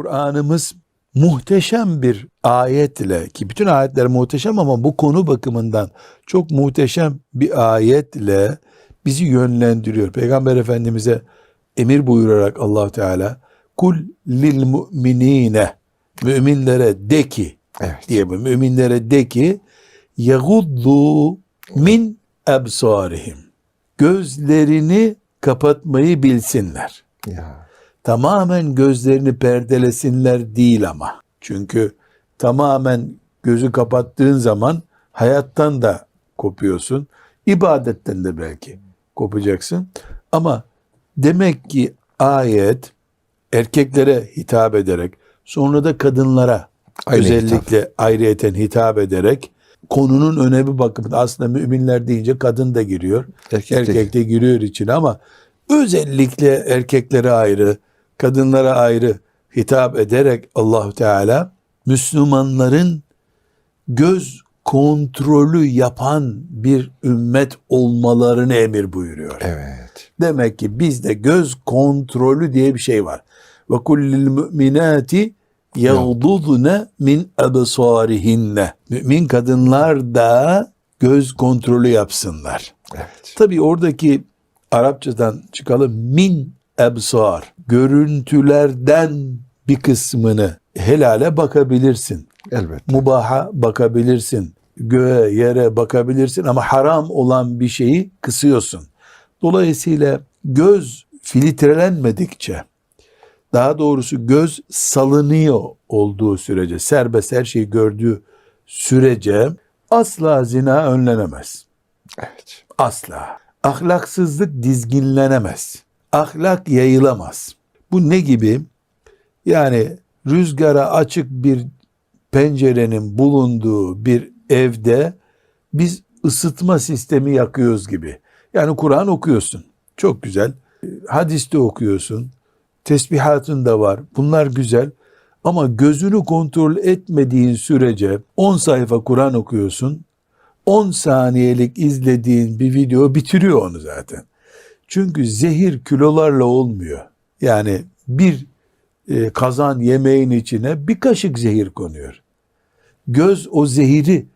Kur'an'ımız muhteşem bir ayetle ki bütün ayetler muhteşem ama bu konu bakımından çok muhteşem bir ayetle bizi yönlendiriyor. Peygamber Efendimiz'e emir buyurarak allah Teala kul lil mu'minine müminlere de ki Evet. diye bu müminlere de ki yaguddu min ebsarihim gözlerini kapatmayı bilsinler Ya. Tamamen gözlerini perdelesinler değil ama. Çünkü tamamen gözü kapattığın zaman hayattan da kopuyorsun. ibadetten de belki kopacaksın. Ama demek ki ayet erkeklere hitap ederek sonra da kadınlara Aynı özellikle ayrıyeten hitap ederek konunun önemi bakımından aslında müminler deyince kadın da giriyor. Erkek Erkek de giriyor içine ama özellikle erkeklere ayrı, kadınlara ayrı hitap ederek Allahu Teala Müslümanların göz kontrolü yapan bir ümmet olmalarını emir buyuruyor. Evet. Demek ki bizde göz kontrolü diye bir şey var. Ve kullil müminati yagdudne min absarihinne. Mümin kadınlar da göz kontrolü yapsınlar. Evet. Tabi oradaki Arapçadan çıkalım min ebsar görüntülerden bir kısmını helale bakabilirsin. Elbette. Mubaha bakabilirsin. Göğe, yere bakabilirsin ama haram olan bir şeyi kısıyorsun. Dolayısıyla göz filtrelenmedikçe daha doğrusu göz salınıyor olduğu sürece serbest her şeyi gördüğü sürece asla zina önlenemez. Evet. Asla. Ahlaksızlık dizginlenemez. Ahlak yayılamaz. Bu ne gibi? Yani rüzgara açık bir pencerenin bulunduğu bir evde biz ısıtma sistemi yakıyoruz gibi. Yani Kur'an okuyorsun. Çok güzel. Hadiste okuyorsun. Tesbihatın da var. Bunlar güzel. Ama gözünü kontrol etmediğin sürece 10 sayfa Kur'an okuyorsun. 10 saniyelik izlediğin bir video bitiriyor onu zaten. Çünkü zehir kilolarla olmuyor. Yani bir e, kazan yemeğin içine bir kaşık zehir konuyor. Göz o zehiri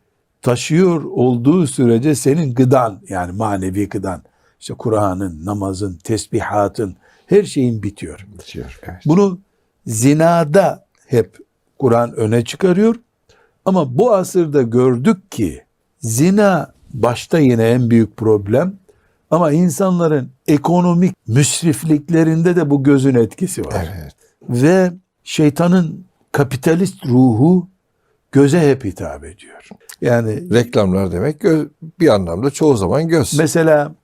taşıyor olduğu sürece senin gıdan yani manevi gıdan işte Kur'an'ın, namazın, tesbihatın her şeyin bitiyor. Bitiyor. Evet. Bunu zinada hep Kur'an öne çıkarıyor. Ama bu asırda gördük ki zina başta yine en büyük problem ama insanların ekonomik müsrifliklerinde de bu gözün etkisi var. Evet. Ve şeytanın kapitalist ruhu göze hep hitap ediyor. Yani Reklamlar demek bir anlamda çoğu zaman göz. Mesela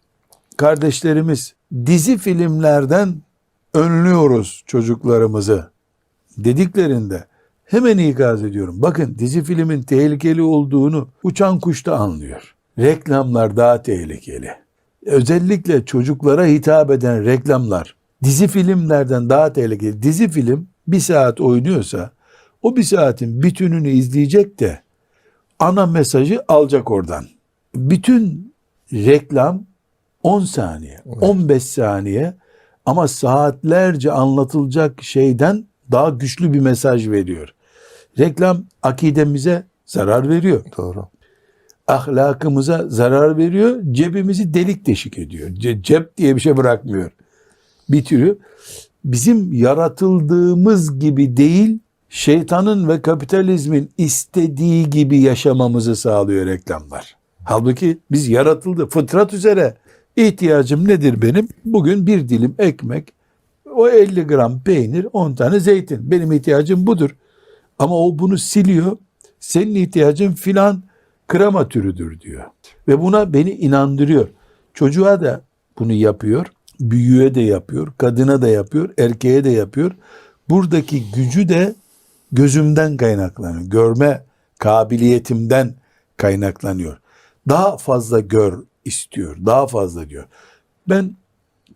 kardeşlerimiz dizi filmlerden önlüyoruz çocuklarımızı dediklerinde hemen ikaz ediyorum. Bakın dizi filmin tehlikeli olduğunu uçan kuş da anlıyor. Reklamlar daha tehlikeli. Özellikle çocuklara hitap eden reklamlar dizi filmlerden daha tehlikeli. Dizi film bir saat oynuyorsa o bir saatin bütününü izleyecek de ana mesajı alacak oradan. Bütün reklam 10 saniye, 15 saniye ama saatlerce anlatılacak şeyden daha güçlü bir mesaj veriyor. Reklam akidemize zarar veriyor. Doğru. Ahlakımıza zarar veriyor. Cebimizi delik deşik ediyor. Ce- cep diye bir şey bırakmıyor. Bitiriyor. Bizim yaratıldığımız gibi değil, şeytanın ve kapitalizmin istediği gibi yaşamamızı sağlıyor reklamlar. Halbuki biz yaratıldı. Fıtrat üzere ihtiyacım nedir benim? Bugün bir dilim ekmek, o 50 gram peynir, 10 tane zeytin. Benim ihtiyacım budur. Ama o bunu siliyor. Senin ihtiyacın filan krema türüdür diyor. Ve buna beni inandırıyor. Çocuğa da bunu yapıyor. Büyüğe de yapıyor. Kadına da yapıyor. Erkeğe de yapıyor. Buradaki gücü de gözümden kaynaklanıyor. Görme kabiliyetimden kaynaklanıyor. Daha fazla gör istiyor. Daha fazla diyor. Ben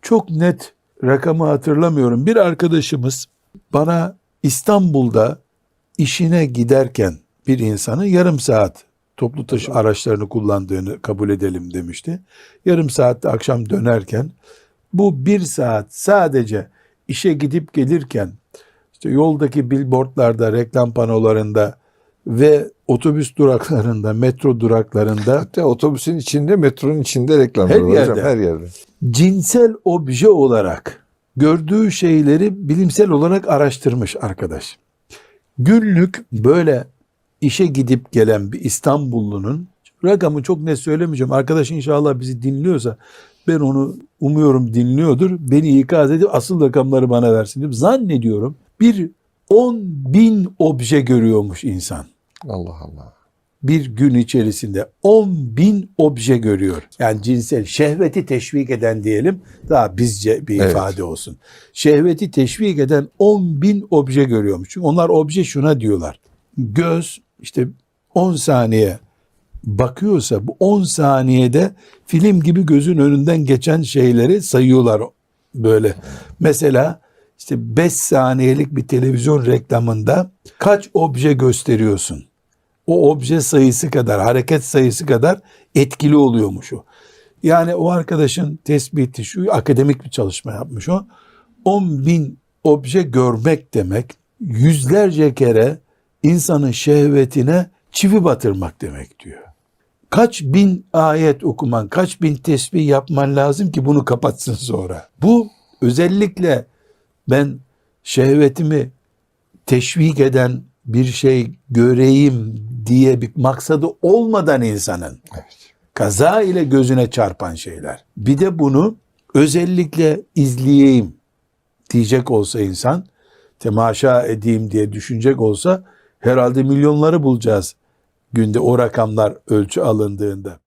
çok net rakamı hatırlamıyorum. Bir arkadaşımız bana İstanbul'da işine giderken bir insanın yarım saat toplu taşıma araçlarını kullandığını kabul edelim demişti. Yarım saatte akşam dönerken bu bir saat sadece işe gidip gelirken işte yoldaki billboardlarda, reklam panolarında ve otobüs duraklarında, metro duraklarında Hatta otobüsün içinde, metronun içinde reklamlar Her var hocam, yerde. her yerde. cinsel obje olarak gördüğü şeyleri bilimsel olarak araştırmış arkadaş. Günlük böyle işe gidip gelen bir İstanbullunun rakamı çok net söylemeyeceğim. Arkadaş inşallah bizi dinliyorsa ben onu umuyorum dinliyordur. Beni ikaz edip asıl rakamları bana versin diye zannediyorum. Bir 10 bin obje görüyormuş insan Allah Allah. bir gün içerisinde 10 bin obje görüyor. Yani cinsel şehveti teşvik eden diyelim daha bizce bir Evet. ifade olsun. Şehveti teşvik eden 10 bin obje görüyormuş. Çünkü onlar obje şuna diyorlar. Göz işte 10 saniye bakıyorsa bu 10 saniyede film gibi gözün önünden geçen şeyleri sayıyorlar böyle. Mesela işte 5 saniyelik bir televizyon reklamında kaç obje gösteriyorsun? o obje sayısı kadar, hareket sayısı kadar etkili oluyormuş o. Yani o arkadaşın tespiti şu, akademik bir çalışma yapmış o. 10 bin obje görmek demek, yüzlerce kere insanın şehvetine çivi batırmak demek diyor. Kaç bin ayet okuman, kaç bin tesbih yapman lazım ki bunu kapatsın sonra. Bu özellikle ben şehvetimi teşvik eden bir şey göreyim diye bir maksadı olmadan insanın Evet. kaza ile gözüne çarpan şeyler. Bir de bunu özellikle izleyeyim diyecek olsa insan, temaşa edeyim diye düşünecek olsa herhalde milyonları bulacağız günde o rakamlar ölçü alındığında.